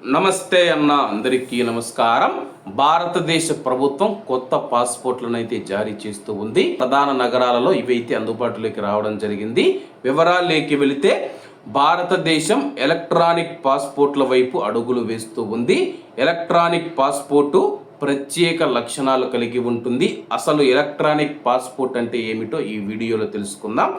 నమస్తే అన్న అందరికీ నమస్కారం. భారతదేశ ప్రభుత్వం కొత్త పాస్పోర్ట్లను అయితే జారీ చేస్తూ ఉంది. ప్రధాన నగరాలలో ఇవైతే అందుబాటులోకి రావడం జరిగింది. వివరాల్లోకి వెళితే భారతదేశం ఎలక్ట్రానిక్ పాస్పోర్ట్ల వైపు అడుగులు వేస్తూ ఉంది. ఎలక్ట్రానిక్ పాస్పోర్టు ప్రత్యేక లక్షణాలు కలిగి ఉంటుంది. అసలు ఎలక్ట్రానిక్ పాస్పోర్ట్ అంటే ఏమిటో ఈ వీడియోలో తెలుసుకుందాం.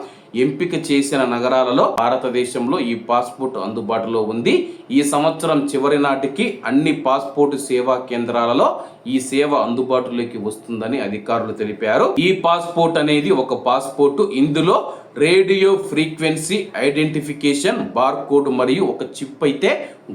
ఎంపిక చేసిన నగరాలలో భారతదేశంలో ఈ పాస్పోర్ట్ అందుబాటులో ఉంది. ఈ సంవత్సరం చివరి నాటికి అన్ని పాస్పోర్ట్ సేవా కేంద్రాలలో ఈ సేవ అందుబాటులోకి వస్తుందని అధికారులు తెలిపారు. ఈ పాస్పోర్ట్ అనేది ఒక పాస్పోర్ట్. ఇందులో రేడియో ఫ్రీక్వెన్సీ ఐడెంటిఫికేషన్ బార్కోడ్ మరియు ఒక చిప్ అయితే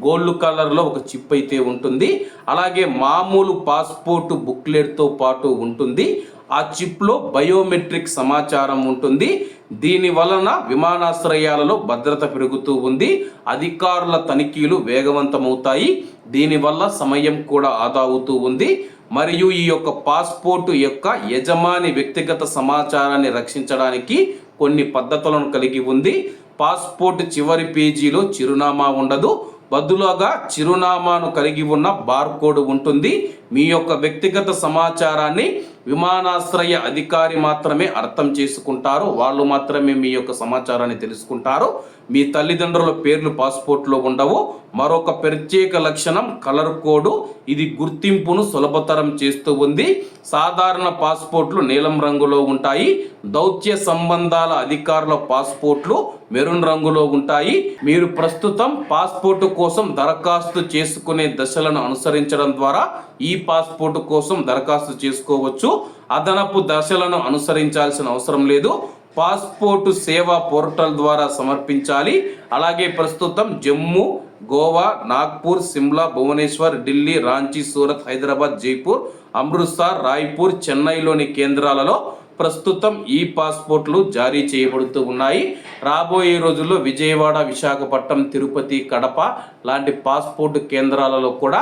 గోల్డ్ కలర్లో ఒక చిప్ అయితే ఉంటుంది. అలాగే మామూలు పాస్పోర్ట్ బుక్లెట్తో పాటు ఉంటుంది. ఆ చిప్లో బయోమెట్రిక్ సమాచారం ఉంటుంది. దీని వలన విమానాశ్రయాలలో భద్రత పెరుగుతూ ఉంది. అధికారుల తనిఖీలు వేగవంతమవుతాయి. దీనివల్ల సమయం కూడా ఆదా అవుతూ ఉంది. మరియు ఈ యొక్క పాస్పోర్టు యొక్క యజమాని వ్యక్తిగత సమాచారాన్ని రక్షించడానికి కొన్ని పద్ధతులను కలిగి ఉంది. పాస్పోర్ట్ చివరి పేజీలో చిరునామా ఉండదు. బదులుగా చిరునామాను కలిగి ఉన్న బార్కోడ్ ఉంటుంది. మీ యొక్క వ్యక్తిగత సమాచారాన్ని విమానాశ్రయ అధికారి మాత్రమే అర్థం చేసుకుంటారు. వాళ్ళు మాత్రమే మీ యొక్క సమాచారాన్ని తెలుసుకుంటారు. మీ తల్లిదండ్రుల పేర్లు పాస్పోర్ట్లో ఉండవు. మరొక ప్రత్యేక లక్షణం కలర్ కోడ్. ఇది గుర్తింపును సులభతరం చేస్తూ ఉంది. సాధారణ పాస్పోర్ట్లు నీలం రంగులో ఉంటాయి. దౌత్య సంబంధాల అధికారుల పాస్పోర్ట్లు మెరూన్ రంగులో ఉంటాయి. మీరు ప్రస్తుతం పాస్పోర్ట్ కోసం దరఖాస్తు చేసుకునే దశలను అనుసరించడం ద్వారా ఈ పాస్పోర్ట్ కోసం దరఖాస్తు చేసుకోవచ్చు. అదనపు దశలను అనుసరించాల్సిన అవసరం లేదు. పాస్పోర్టు సేవా పోర్టల్ ద్వారా సమర్పించాలి. అలాగే ప్రస్తుతం జమ్మూ గోవా నాగ్పూర్ సిమ్లా భువనేశ్వర్ ఢిల్లీ రాంచీ సూరత్ హైదరాబాద్ జైపూర్ అమృత్సర్ రాయ్పూర్ చెన్నైలోని కేంద్రాలలో ప్రస్తుతం ఈ పాస్పోర్ట్లు జారీ చేయబడుతూ ఉన్నాయి. రాబోయే రోజుల్లో విజయవాడ విశాఖపట్నం తిరుపతి కడప లాంటి పాస్పోర్ట్ కేంద్రాలలో కూడా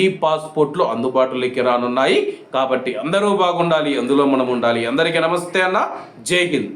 ఈ పాస్పోర్ట్లు అందుబాటులోకి రానున్నాయి. కాబట్టి అందరూ బాగుండాలి అందులో మనం ఉండాలి. అందరికీ నమస్తే అన్న. జై హింద్.